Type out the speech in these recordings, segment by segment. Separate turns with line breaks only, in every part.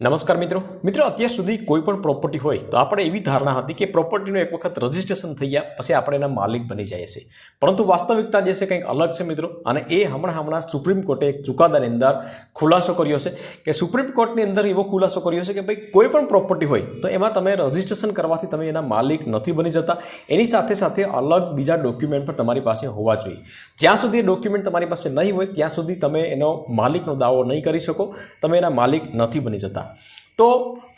નમસ્કાર મિત્રો. મિત્રો, અત્યાર સુધી કોઈ પણ પ્રોપર્ટી હોય તો આપણે એવી ધારણા હતી કે પ્રોપર્ટીનું એક વખત રજીસ્ટ્રેશન થઈ ગયા, પછી આપણે એના માલિક બની જાય છે પરંતુ વાસ્તવિકતા જે છે કંઈક અલગ છે મિત્રો, અને એ હમણાં હમણાં સુપ્રીમ કોર્ટે એક ચુકાદાની અંદર ખુલાસો કર્યો છે કે સુપ્રીમ કોર્ટની અંદર એવો ખુલાસો કર્યો છે કે ભાઈ કોઈ પણ પ્રોપર્ટી હોય તો એમાં તમે રજીસ્ટ્રેશન કરવાથી તમે એના માલિક નથી બની જતા. એની સાથે સાથે અલગ બીજા ડોક્યુમેન્ટ પણ તમારી પાસે હોવા જોઈએ. જ્યાં સુધી ડોક્યુમેન્ટ તમારી પાસે નહીં હોય, ત્યાં સુધી તમે એનો માલિકનો દાવો નહીં કરી શકો, તમે એના માલિક નથી બની જતા. તો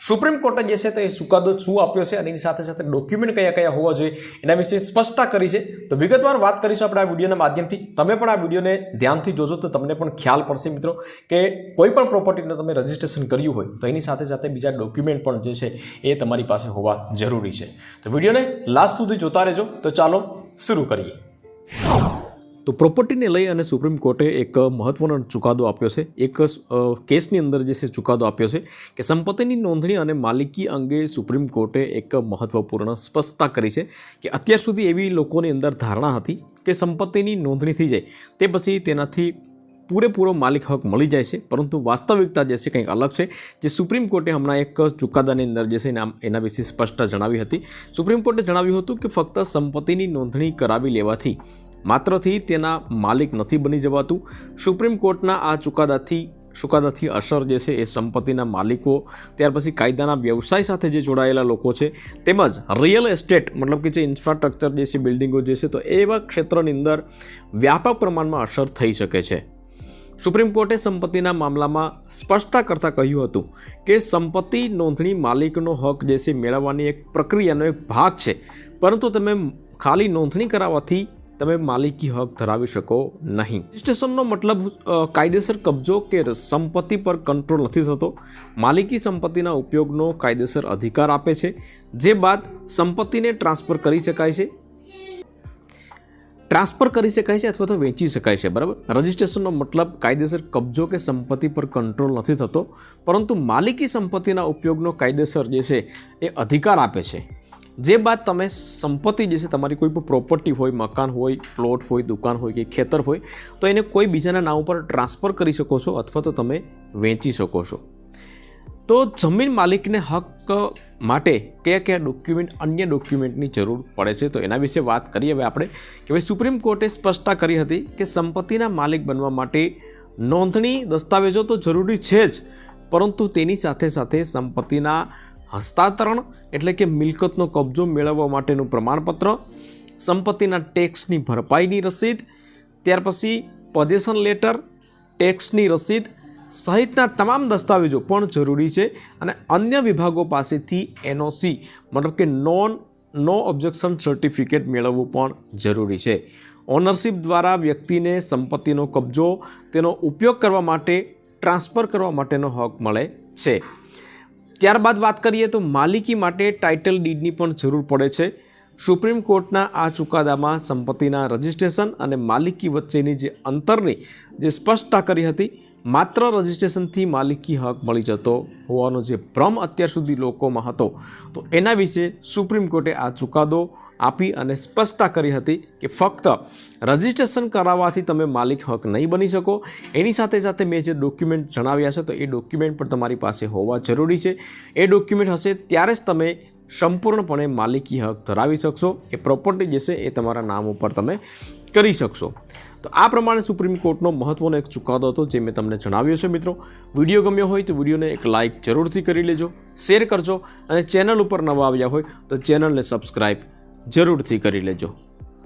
સુપ્રીમ કોર્ટે જે છે તે ચુકાદો શું આપ્યો છે અને એની સાથે સાથે ડોક્યુમેન્ટ કયા કયા હોવા જોઈએ એના વિશે સ્પષ્ટતા કરી છે. તો વિગતવાર વાત કરીશું આપણે આ વિડીયોના માધ્યમથી. તમે પણ આ વિડીયોને ધ્યાનથી જોજો તો તમને પણ ખ્યાલ પડશે મિત્રો કે કોઈ પણ પ્રોપર્ટીનું તમે રજીસ્ટ્રેશન કર્યું હોય તો એની સાથે સાથે બીજા ડોક્યુમેન્ટ પણ જે છે એ તમારી પાસે હોવા જરૂરી છે. તો વિડીયોને લાસ્ટ સુધી જોતા રહેજો. તો ચાલો શરૂ કરીએ. તો પ્રોપર્ટીને લઈ અને સુપ્રીમ કોર્ટે એક મહત્વનો ચુકાદો આપ્યો છે. એક કેસની અંદર જે છે ચુકાદો આપ્યો છે કે સંપત્તિની નોંધણી અને માલિકી અંગે સુપ્રીમ કોર્ટે એક મહત્વપૂર્ણ સ્પષ્ટતા કરી છે કે અત્યાર સુધી એવી લોકોની અંદર ધારણા હતી કે સંપત્તિની નોંધણી થઈ જાય તે પછી તેનાથી પૂરેપૂરો માલિક હક મળી જાય છે. પરંતુ વાસ્તવિકતા જે છે કંઈક અલગ છે. જે સુપ્રીમ કોર્ટે હમણાં એક ચુકાદાની અંદર જે છે એના વિશે સ્પષ્ટતા જણાવી હતી. સુપ્રીમ કોર્ટે જણાવ્યું હતું કે ફક્ત સંપત્તિની નોંધણી કરાવી લેવાથી માત્રથી તેના માલિક નથી બની જવાતું. સુપ્રીમ કોર્ટના આ ચુકાદાથી ચુકાદાથી અસર જે છે એ સંપત્તિના માલિકો, ત્યાર પછી કાયદાના વ્યવસાય સાથે જે જોડાયેલા લોકો છે, તેમજ રિયલ એસ્ટેટ, મતલબ કે જે ઇન્ફ્રાસ્ટ્રક્ચર જે છે, બિલ્ડિંગો જે છે, તો એવા ક્ષેત્રની અંદર વ્યાપક પ્રમાણમાં અસર થઈ શકે છે. સુપ્રીમ કોર્ટે સંપત્તિના મામલામાં સ્પષ્ટતા કરતાં કહ્યું હતું કે સંપત્તિ નોંધણી માલિકનો હક જે છે, મેળવવાની એક પ્રક્રિયાનો એક ભાગ છે. પરંતુ તમે ખાલી નોંધણી કરાવવાથી તમે માલિકી હક ધરાવી શકો નહીં. રજિસ્ટ્રેશનનો મતલબ કાયદેસર કબજો કે સંપત્તિ પર કંટ્રોલ નથી થતો. માલિકી સંપત્તિના ઉપયોગનો કાયદેસર અધિકાર આપે છે. જે બાદ સંપત્તિને ટ્રાન્સફર કરી શકાય છે. ટ્રાન્સફર કરી શકાય છે અથવા તો વેચી શકાય છે, બરાબર? રજિસ્ટ્રેશનનો મતલબ કાયદેસર કબજો કે સંપત્તિ પર કંટ્રોલ નથી થતો. પરંતુ માલિકી સંપત્તિના ઉપયોગનો કાયદેસર જે છે, એ અધિકાર આપે છે. જે બાદ તમે સંપત્તિ જે છે, તમારી કોઈ પણ પ્રોપર્ટી હોય, મકાન હોય પ્લોટ હોય, દુકાન હોય કે ખેતર હોય, તો એને કોઈ બીજાના નામ ઉપર ટ્રાન્સફર કરી શકો છો અથવા તો તમે વેચી શકો છો. તો જમીન માલિકને હક માટે કયા કયા ડોક્યુમેન્ટ અન્ય ડોક્યુમેન્ટની જરૂર પડે છે, તો એના વિશે વાત કરીએ. હવે આપણે કે ભાઈ સુપ્રીમ કોર્ટે સ્પષ્ટતા કરી હતી કે સંપત્તિના માલિક બનવા માટે નોંધણી દસ્તાવેજો તો જરૂરી છે જ, પરંતુ તેની સાથે સાથે સંપત્તિના હસ્તાંતરણ એટલે કે મિલકતનો કબજો મેળવવા માટેનું પ્રમાણપત્ર, સંપત્તિના ટેક્સની ભરપાઈની રસીદ, ત્યાર પછી પોઝેશન લેટર, ટેક્સની રસીદ સહિતના તમામ દસ્તાવેજો પણ જરૂરી છે અને અન્ય વિભાગો પાસેથી એનઓસી મતલબ કે નોન, નો ઓબ્જેક્શન સર્ટિફિકેટ મેળવવું પણ જરૂરી છે. ઓનરશિપ દ્વારા વ્યક્તિને સંપત્તિનો કબજો, તેનો ઉપયોગ કરવા માટે, ટ્રાન્સફર કરવા માટેનો હક મળે છે. ત્યારબાદ વાત કરીએ તો માલિકી માટે ટાઇટલ ડીડની પણ જરૂર પડે છે. સુપ્રીમ કોર્ટના આ ચુકાદામાં સંપત્તિના રજિસ્ટ્રેશન અને માલિકી વચ્ચેની જે અંતરની જે સ્પષ્ટતા કરી હતી માત્ર રજિસ્ટ્રેશનથી માલિકી હક મળી જતો હોવાનો જે ભ્રમ અત્યાર સુધી લોકોમાં હતો, તો એના વિશે સુપ્રીમ કોર્ટે આ ચુકાદો આપી અને સ્પષ્ટતા કરી હતી કે ફક્ત રજિસ્ટ્રેશન કરાવવાથી તમે માલિક હક નહીં બની શકો. એની સાથે સાથે મેં જે ડોક્યુમેન્ટ જણાવ્યા છે, તો એ ડોક્યુમેન્ટ પણ તમારી પાસે હોવા જરૂરી છે. એ ડોક્યુમેન્ટ હશે ત્યારે જ તમે સંપૂર્ણપણે માલિકી હક ધરાવી શકશો. એ પ્રોપર્ટી જે છે, એ તમારા નામ ઉપર તમે કરી શકશો. તો આ પ્રમાણે સુપ્રીમ કોર્ટનો મહત્વનો એક ચુકાદો હતો જે મેં તમને જણાવ્યો છે મિત્રો. વીડિયો ગમ્યો હોય તો વિડીયોને એક લાઇક જરૂરથી કરી લેજો, શેર કરજો અને ચેનલ ઉપર નવા આવ્યા હોય તો ચેનલને સબસ્ક્રાઈબ જરૂરથી કરી લેજો.